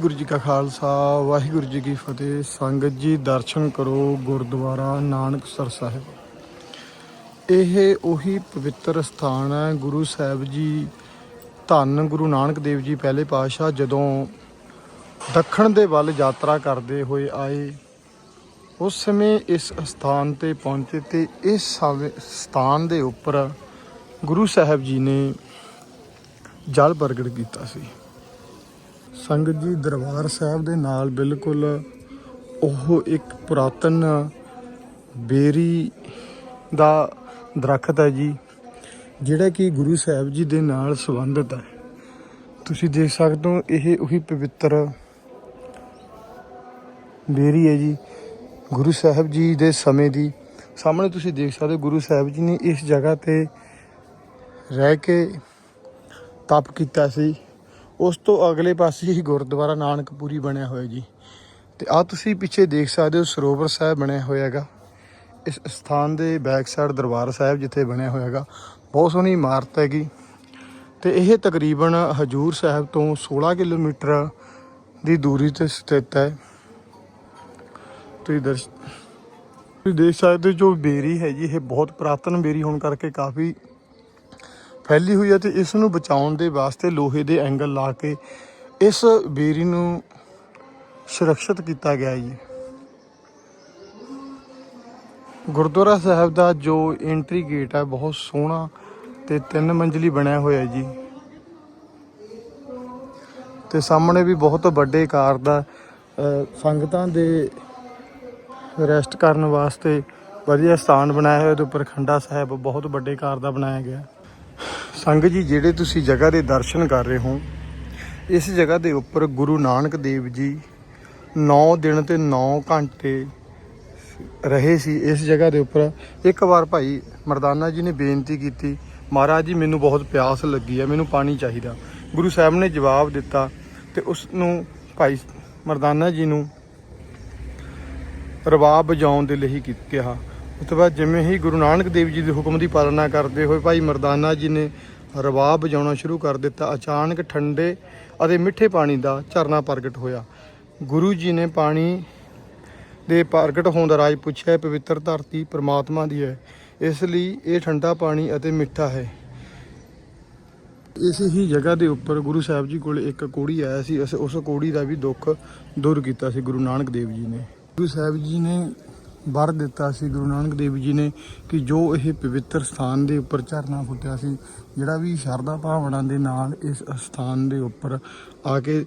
ਗੁਰੂ ਜੀ ਕਾ ਖਾਲਸਾ, ਵਾਹਿਗੁਰੂ ਜੀ ਕੀ ਫਤਿਹ। ਸੰਗਤ ਜੀ, ਦਰਸ਼ਨ ਕਰੋ ਗੁਰਦੁਆਰਾ ਨਾਨਕਸਰ ਸਾਹਿਬ। ਇਹ ਉਹੀ ਪਵਿੱਤਰ ਸਥਾਨ ਹੈ, ਗੁਰੂ ਸਾਹਿਬ ਜੀ, ਧੰਨ ਗੁਰੂ ਨਾਨਕ ਦੇਵ ਜੀ ਪਹਿਲੇ ਪਾਤਸ਼ਾਹ, ਜਦੋਂ ਦੱਖਣ ਦੇ ਵੱਲ ਯਾਤਰਾ ਕਰਦੇ ਹੋਏ ਆਏ, ਉਸ ਸਮੇਂ ਇਸ ਸਥਾਨ ਤੇ ਪਹੁੰਚੇ ਤੇ ਇਸ ਸਮੇਂ- ਸਥਾਨ ਦੇ ਉੱਪਰ ਗੁਰੂ ਸਾਹਿਬ ਜੀ ਨੇ ਜਲ ਪ੍ਰਗਟ ਕੀਤਾ ਸੀ। ਸੰਗਤ ਜੀ ਦਰਬਾਰ ਸਾਹਿਬ ਦੇ ਨਾਲ ਬਿਲਕੁਲ ਉਹ ਇੱਕ ਪੁਰਾਤਨ ਬੇਰੀ ਦਾ ਦਰਖਤ ਹੈ ਜੀ, ਜਿਹੜਾ ਕਿ ਗੁਰੂ ਸਾਹਿਬ ਜੀ ਦੇ ਨਾਲ ਸੰਬੰਧਿਤ ਹੈ। ਤੁਸੀਂ ਦੇਖ ਸਕਦੇ ਹੋ, ਇਹ ਉਹੀ ਪਵਿੱਤਰ ਬੇਰੀ ਹੈ ਜੀ, ਗੁਰੂ ਸਾਹਿਬ ਜੀ ਦੇ ਸਮੇਂ ਦੀ। ਸਾਹਮਣੇ ਤੁਸੀਂ ਦੇਖ ਸਕਦੇ ਹੋ, ਗੁਰੂ ਸਾਹਿਬ ਜੀ ਨੇ ਇਸ ਜਗ੍ਹਾ ਤੇ ਰਹਿ ਕੇ ਤਪ ਕੀਤਾ ਸੀ। ਉਸ ਤੋਂ ਅਗਲੇ ਪਾਸੇ ਹੀ ਗੁਰਦੁਆਰਾ ਨਾਨਕਪੁਰੀ ਬਣਿਆ ਹੋਇਆ ਜੀ। ਤੇ ਆ ਤੁਸੀਂ ਪਿੱਛੇ ਦੇਖ ਸਕਦੇ ਹੋ, ਸਰੋਵਰ ਸਾਹਿਬ ਬਣਿਆ ਹੋਇਆ ਹੈਗਾ। ਇਸ ਸਥਾਨ ਦੇ ਬੈਕ ਸਾਈਡ ਦਰਬਾਰ ਸਾਹਿਬ ਜਿੱਥੇ ਬਣਿਆ ਹੋਇਆ ਹੈਗਾ। ਬਹੁਤ ਸੋਹਣੀ ਇਮਾਰਤ ਹੈਗੀ। ਤੇ ਇਹ ਤਕਰੀਬਨ ਹਜੂਰ ਸਾਹਿਬ ਤੋਂ 16 ਕਿਲੋਮੀਟਰ ਦੀ ਦੂਰੀ ਤੇ ਸਥਿਤ ਹੈ। ਤੁਸੀਂ ਦਰਸ਼ ਤੁਸੀਂ ਦੇਖ ਸਕਦੇ ਜੋ ਬੇਰੀ ਹੈ ਜੀ ਇਹ ਬਹੁਤ ਪੁਰਾਤਨ ਬੇਰੀ ਹੋਣ ਕਰਕੇ ਕਾਫੀ ਫੈਲੀ ਹੋਈ ਹੈ ਤੇ ਇਸ ਨੂੰ ਬਚਾਉਣ ਦੇ ਵਾਸਤੇ ਲੋਹੇ ਦੇ ਐਂਗਲ ਲਾ ਕੇ ਇਸ ਬੇਰੀ ਨੂੰ ਸੁਰੱਖਿਅਤ ਕੀਤਾ ਗਿਆ ਜੀ। ਗੁਰਦੁਆਰਾ ਸਾਹਿਬ ਦਾ ਜੋ ਐਂਟਰੀ ਗੇਟ ਹੈ, ਬਹੁਤ ਸੋਹਣਾ ਤੇ ਤਿੰਨ ਮੰਜ਼ਲੀ ਬਣਿਆ ਹੋਇਆ ਜੀ। ਤੇ ਸਾਹਮਣੇ ਵੀ ਬਹੁਤ ਵੱਡੇ ਕਾਰ ਦਾ ਸੰਗਤਾਂ ਦੇ ਰੈਸਟ ਕਰਨ ਵਾਸਤੇ ਵਧੀਆ ਸਥਾਨ ਬਣਾਇਆ ਹੋਇਆ ਤੇ ਉੱਪਰ ਖੰਡਾ ਸਾਹਿਬ ਬਹੁਤ ਵੱਡੇ ਕਾਰ ਦਾ ਬਣਾਇਆ ਗਿਆ। ਸੰਗਤ ਜੀ, ਜਿਹੜੇ ਤੁਸੀਂ ਜਗ੍ਹਾ ਦੇ ਦਰਸ਼ਨ ਕਰ ਰਹੇ ਹੋ, ਇਸ ਜਗ੍ਹਾ ਦੇ ਉੱਪਰ ਗੁਰੂ ਨਾਨਕ ਦੇਵ ਜੀ 9 ਦਿਨ ਤੇ 9 ਘੰਟੇ ਰਹੇ ਸੀ, ਇਸ ਜਗ੍ਹਾ ਦੇ ਉੱਪਰ। ਇੱਕ ਵਾਰ ਭਾਈ ਮਰਦਾਨਾ ਜੀ ਨੇ ਬੇਨਤੀ ਕੀਤੀ, ਮਹਾਰਾਜ ਜੀ, ਮੈਨੂੰ ਬਹੁਤ ਪਿਆਸ ਲੱਗੀ ਹੈ ਮੈਨੂੰ ਪਾਣੀ ਚਾਹੀਦਾ। ਗੁਰੂ ਸਾਹਿਬ ਨੇ ਜਵਾਬ ਦਿੱਤਾ ਤੇ ਉਸ ਨੂੰ ਭਾਈ ਮਰਦਾਨਾ ਜੀ ਨੂੰ ਰਬਾਬ ਵਜਾਉਣ ਦੇ ਲਈ ਕਿਹਾ। ਉਸ ਤੋਂ ਬਾਅਦ ਜਿਵੇਂ ਹੀ ਗੁਰੂ ਨਾਨਕ ਦੇਵ ਜੀ ਦੇ ਹੁਕਮ ਦੀ ਪਾਲਣਾ ਕਰਦੇ ਹੋਏ ਭਾਈ ਮਰਦਾਨਾ ਜੀ ਨੇ ਰਵਾਬ ਵਜਾਉਣਾ ਸ਼ੁਰੂ ਕਰ ਦਿੱਤਾ, ਅਚਾਨਕ ਠੰਡੇ ਅਤੇ ਮਿੱਠੇ ਪਾਣੀ ਦਾ ਝਰਨਾ ਪ੍ਰਗਟ ਹੋਇਆ। ਗੁਰੂ ਜੀ ਨੇ ਪਾਣੀ ਦੇ ਪ੍ਰਗਟ ਹੋਣ ਦਾ ਰਾਜ ਪੁੱਛਿਆ, ਪਵਿੱਤਰ ਧਰਤੀ ਪ੍ਰਮਾਤਮਾ ਦੀ ਹੈ, ਇਸ ਲਈ ਇਹ ਠੰਡਾ ਪਾਣੀ ਅਤੇ ਮਿੱਠਾ ਹੈ। ਇਸ ਹੀ ਜਗ੍ਹਾ ਦੇ ਉੱਪਰ ਗੁਰੂ ਸਾਹਿਬ ਜੀ ਕੋਲ ਇੱਕ ਕੋੜੀ ਆਇਆ ਸੀ ਉਸ ਉਸ ਕੋੜੀ ਦਾ ਵੀ ਦੁੱਖ ਦੂਰ ਕੀਤਾ ਸੀ ਗੁਰੂ ਨਾਨਕ ਦੇਵ ਜੀ ਨੇ। ਗੁਰੂ ਸਾਹਿਬ ਜੀ ਨੇ ਵਰ ਦਿੱਤਾ ਸੀ ਗੁਰੂ ਨਾਨਕ ਦੇਵ ਜੀ ਨੇ ਕਿ ਜੋ ਇਹ ਪਵਿੱਤਰ ਸਥਾਨ ਦੇ ਉੱਪਰ ਝਰਨਾ ਫੁੱਟਿਆ ਸੀ, ਜਿਹੜਾ ਵੀ ਸ਼ਰਧਾ ਭਾਵਨਾ ਦੇ ਨਾਲ ਇਸ ਸਥਾਨ ਦੇ ਉੱਪਰ ਆ ਕੇ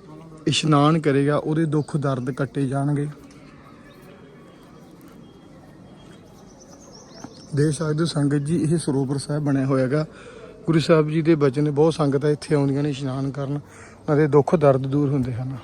ਇਸ਼ਨਾਨ ਕਰੇਗਾ, ਉਹਦੇ ਦੁੱਖ ਦਰਦ ਕੱਟੇ ਜਾਣਗੇ। ਦੇ ਸਕਦੇ ਹੋ ਸੰਗਤ ਜੀ, ਇਹ ਸਰੋਵਰ ਸਾਹਿਬ ਬਣਿਆ ਹੋਇਆ ਹੈਗਾ। ਗੁਰੂ ਸਾਹਿਬ ਜੀ ਦੇ ਬਚਨ ਨੇ ਬਹੁਤ ਸੰਗਤਾਂ ਇੱਥੇ ਆਉਂਦੀਆਂ ਨੇ ਇਸ਼ਨਾਨ ਕਰਨ ਅਤੇ ਦੁੱਖ ਦਰਦ ਦੂਰ ਹੁੰਦੇ ਹਨ।